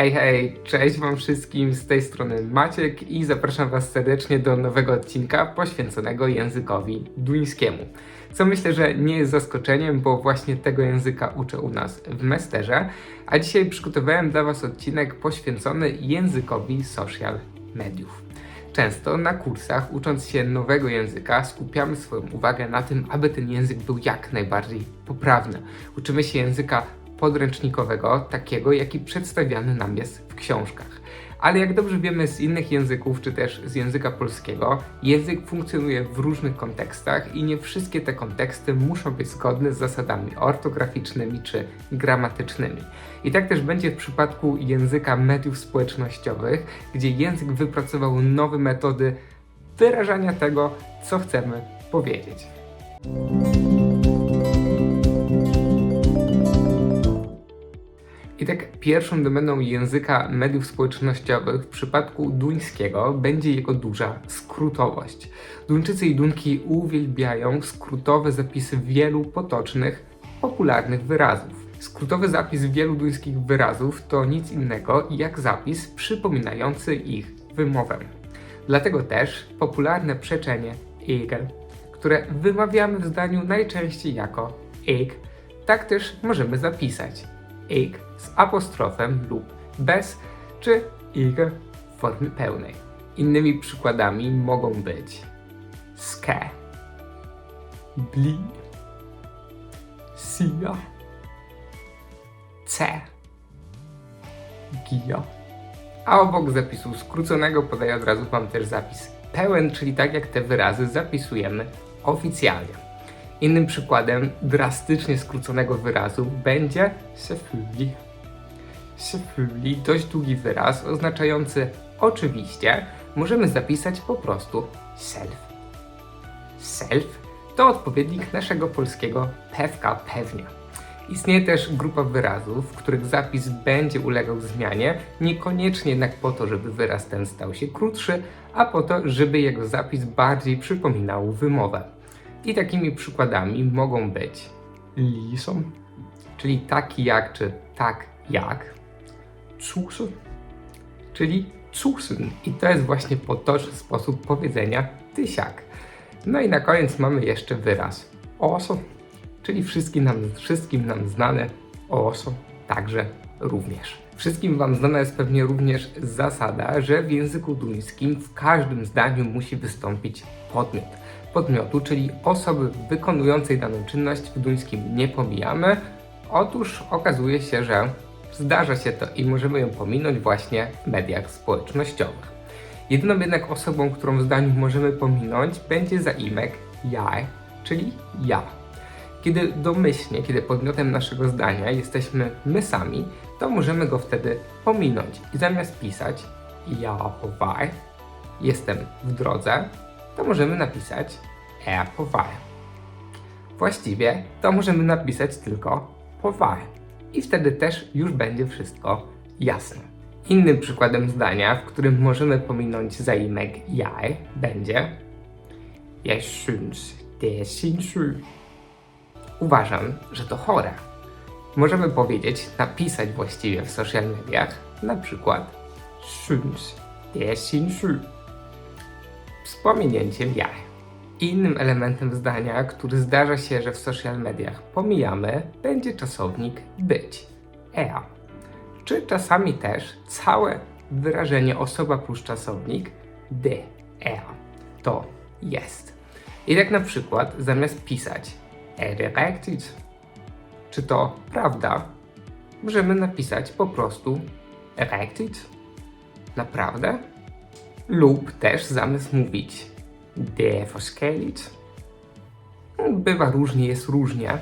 Hej, hej, cześć Wam wszystkim, z tej strony Maciek i zapraszam Was serdecznie do nowego odcinka poświęconego językowi duńskiemu. Co myślę, że nie jest zaskoczeniem, bo właśnie tego języka uczę u nas w Mesterze, a dzisiaj przygotowałem dla Was odcinek poświęcony językowi social mediów. Często na kursach, ucząc się nowego języka, skupiamy swoją uwagę na tym, aby ten język był jak najbardziej poprawny. Uczymy się języka podręcznikowego, takiego jaki przedstawiany nam jest w książkach. Ale jak dobrze wiemy z innych języków, czy też z języka polskiego, język funkcjonuje w różnych kontekstach i nie wszystkie te konteksty muszą być zgodne z zasadami ortograficznymi czy gramatycznymi. I tak też będzie w przypadku języka mediów społecznościowych, gdzie język wypracował nowe metody wyrażania tego, co chcemy powiedzieć. I tak pierwszą domeną języka mediów społecznościowych w przypadku duńskiego będzie jego duża skrótowość. Duńczycy i Dunki uwielbiają skrótowe zapisy wielu potocznych, popularnych wyrazów. Skrótowy zapis wielu duńskich wyrazów to nic innego jak zapis przypominający ich wymowę. Dlatego też popularne przeczenie igel, które wymawiamy w zdaniu najczęściej jako ig, tak też możemy zapisać ig z apostrofem lub bez, czy ig w formie pełnej. Innymi przykładami mogą być ske, bli, sia, ce, gio. A obok zapisu skróconego podaję od razu mam też zapis pełen, czyli tak jak te wyrazy zapisujemy oficjalnie. Innym przykładem drastycznie skróconego wyrazu będzie selvfølgelig. Selvfølgelig, dość długi wyraz oznaczający oczywiście, możemy zapisać po prostu self. Self to odpowiednik naszego polskiego pewka pewnie. Istnieje też grupa wyrazów, w których zapis będzie ulegał zmianie, niekoniecznie jednak po to, żeby wyraz ten stał się krótszy, a po to, żeby jego zapis bardziej przypominał wymowę. I takimi przykładami mogą być lisom, czyli taki jak czy tak jak, cusun, czyli cusun. I to jest właśnie potoczny sposób powiedzenia tysiak. No i na koniec mamy jeszcze wyraz oso, czyli wszystkim nam, wszystkim nam znane oso, także również. Wszystkim Wam znana jest pewnie również zasada, że w języku duńskim w każdym zdaniu musi wystąpić podmiot podmiotu, czyli osoby wykonującej daną czynność w duńskim nie pomijamy. Otóż okazuje się, że zdarza się to i możemy ją pominąć właśnie w mediach społecznościowych. Jedyną jednak osobą, którą w zdaniu możemy pominąć, będzie zaimek jaj, czyli ja. Kiedy domyślnie, kiedy podmiotem naszego zdania jesteśmy my sami, to możemy go wtedy pominąć i zamiast pisać ja powaj, jestem w drodze, to możemy napisać er på. Właściwie to możemy napisać tylko po. I wtedy też już będzie wszystko jasne. Innym przykładem zdania, w którym możemy pominąć zaimek jeg, będzie Jeg synes, det. Uważam, że to chore. Możemy powiedzieć, napisać właściwie w social mediach, na przykład synes, det z pominięciem jaj. Innym elementem zdania, który zdarza się, że w social mediach pomijamy, będzie czasownik być. Ea. Czy czasami też całe wyrażenie osoba plus czasownik de. Ea. To jest. I tak na przykład zamiast pisać riktigt? Czy to prawda? Możemy napisać po prostu riktigt? Naprawdę? Lub też zamiast mówić det forskelligt, bywa różnie, jest różnie,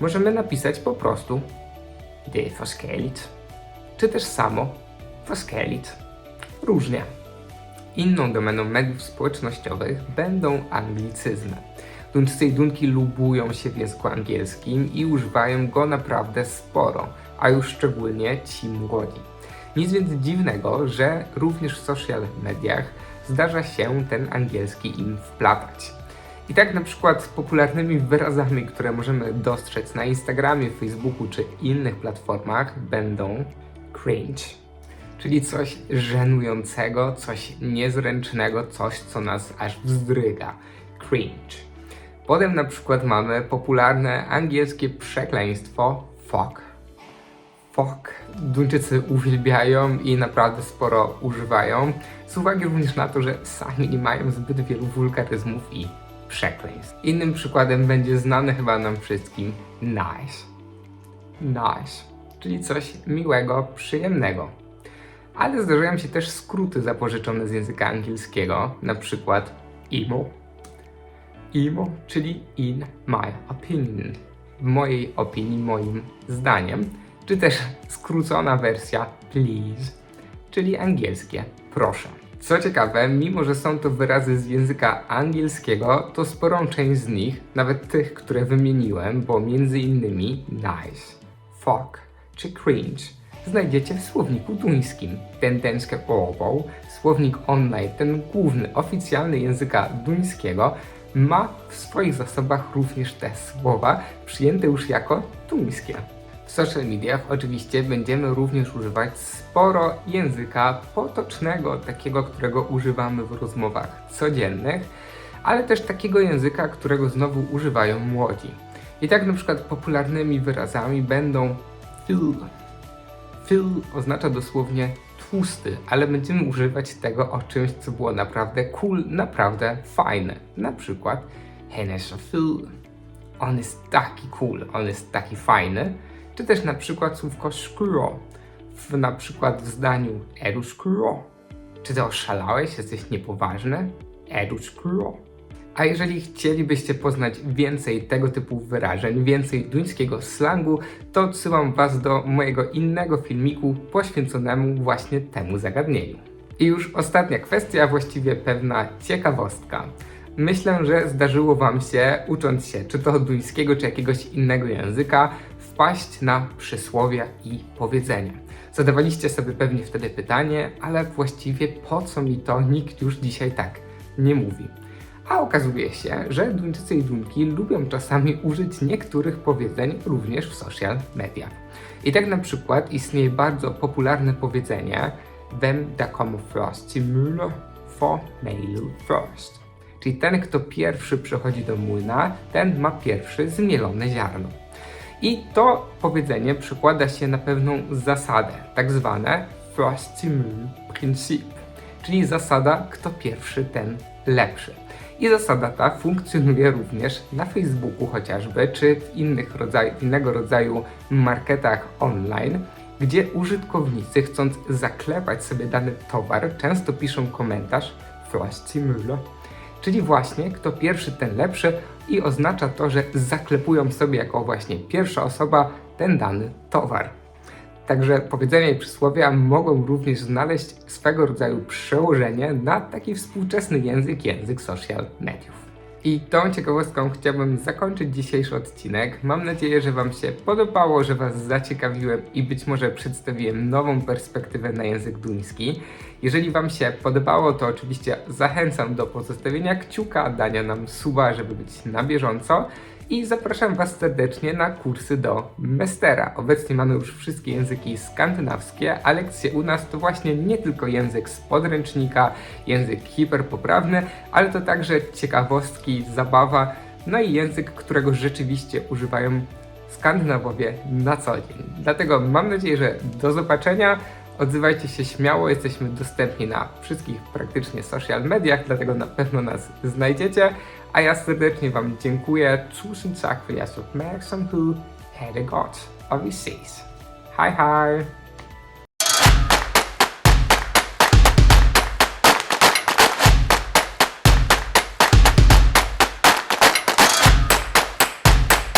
możemy napisać po prostu det forskelligt, czy też samo forskelligt, różnie. Inną domeną mediów społecznościowych będą anglicyzmy. Duńczycy i Dunki lubują się w języku angielskim i używają go naprawdę sporo, a już szczególnie ci młodzi. Nic więc dziwnego, że również w social mediach zdarza się ten angielski im wplatać. I tak na przykład popularnymi wyrazami, które możemy dostrzec na Instagramie, Facebooku czy innych platformach będą cringe, czyli coś żenującego, coś niezręcznego, coś, co nas aż wzdryga. Cringe. Potem na przykład mamy popularne angielskie przekleństwo fuck. Fuck. Duńczycy uwielbiają i naprawdę sporo używają, z uwagi również na to, że sami nie mają zbyt wielu wulgaryzmów i przekleństw. Innym przykładem będzie znany chyba nam wszystkim nice. Nice, czyli coś miłego, przyjemnego. Ale zdarzają się też skróty zapożyczone z języka angielskiego, na przykład emo. Emo, czyli in my opinion. W mojej opinii, moim zdaniem. Czy też skrócona wersja please, czyli angielskie proszę. Co ciekawe, mimo że są to wyrazy z języka angielskiego, to sporą część z nich, nawet tych, które wymieniłem, bo między innymi nice, fuck czy cringe, znajdziecie w słowniku duńskim. Ten Danske Ordbog, słownik online, ten główny, oficjalny języka duńskiego, ma w swoich zasobach również te słowa przyjęte już jako duńskie. Social mediach oczywiście będziemy również używać sporo języka potocznego, takiego, którego używamy w rozmowach codziennych, ale też takiego języka, którego znowu używają młodzi. I tak na przykład popularnymi wyrazami będą fill. Fill oznacza dosłownie tłusty, ale będziemy używać tego o czymś, co było naprawdę cool, naprawdę fajne. Na przykład Hennes Phil. On jest taki cool, on jest taki fajny. Czy też na przykład słówko skro. W, na przykład w zdaniu skro. Czy ty oszalałeś? Jesteś niepoważny? Edu skro. A jeżeli chcielibyście poznać więcej tego typu wyrażeń, więcej duńskiego slangu, to odsyłam Was do mojego innego filmiku poświęconemu właśnie temu zagadnieniu. I już ostatnia kwestia, właściwie pewna ciekawostka. Myślę, że zdarzyło Wam się, ucząc się czy to duńskiego, czy jakiegoś innego języka, wpaść na przysłowie i powiedzenia. Zadawaliście sobie pewnie wtedy pytanie, ale właściwie po co mi to nikt już dzisiaj tak nie mówi. A okazuje się, że Duńczycy i Duńki lubią czasami użyć niektórych powiedzeń również w social mediach. I tak na przykład istnieje bardzo popularne powiedzenie der kommer först till Müller får mejl first. Czyli ten, kto pierwszy przychodzi do młyna, ten ma pierwszy zmielone ziarno. I to powiedzenie przekłada się na pewną zasadę, tak zwane moon princip, czyli zasada kto pierwszy, ten lepszy. I zasada ta funkcjonuje również na Facebooku chociażby, czy w innych rodzaj, innego rodzaju marketach online, gdzie użytkownicy chcąc zaklepać sobie dany towar, często piszą komentarz Müller, czyli właśnie kto pierwszy, ten lepszy i oznacza to, że zaklepują sobie jako właśnie pierwsza osoba ten dany towar. Także powiedzenia i przysłowia mogą również znaleźć swego rodzaju przełożenie na taki współczesny język, język social mediów. I tą ciekawostką chciałbym zakończyć dzisiejszy odcinek. Mam nadzieję, że Wam się podobało, że Was zaciekawiłem i być może przedstawiłem nową perspektywę na język duński. Jeżeli Wam się podobało, to oczywiście zachęcam do pozostawienia kciuka, dania nam suba, żeby być na bieżąco i zapraszam Was serdecznie na kursy do Mestera. Obecnie mamy już wszystkie języki skandynawskie, a lekcje u nas to właśnie nie tylko język z podręcznika, język hiperpoprawny, ale to także ciekawostki, zabawa, no i język, którego rzeczywiście używają Skandynawowie na co dzień. Dlatego mam nadzieję, że do zobaczenia. Odzywajcie się śmiało, jesteśmy dostępni na wszystkich praktycznie social mediach, dlatego na pewno nas znajdziecie. A ja serdecznie Wam dziękuję. Tusind tak för jeres uppmärksamhed. Ha det godt, og vi ses.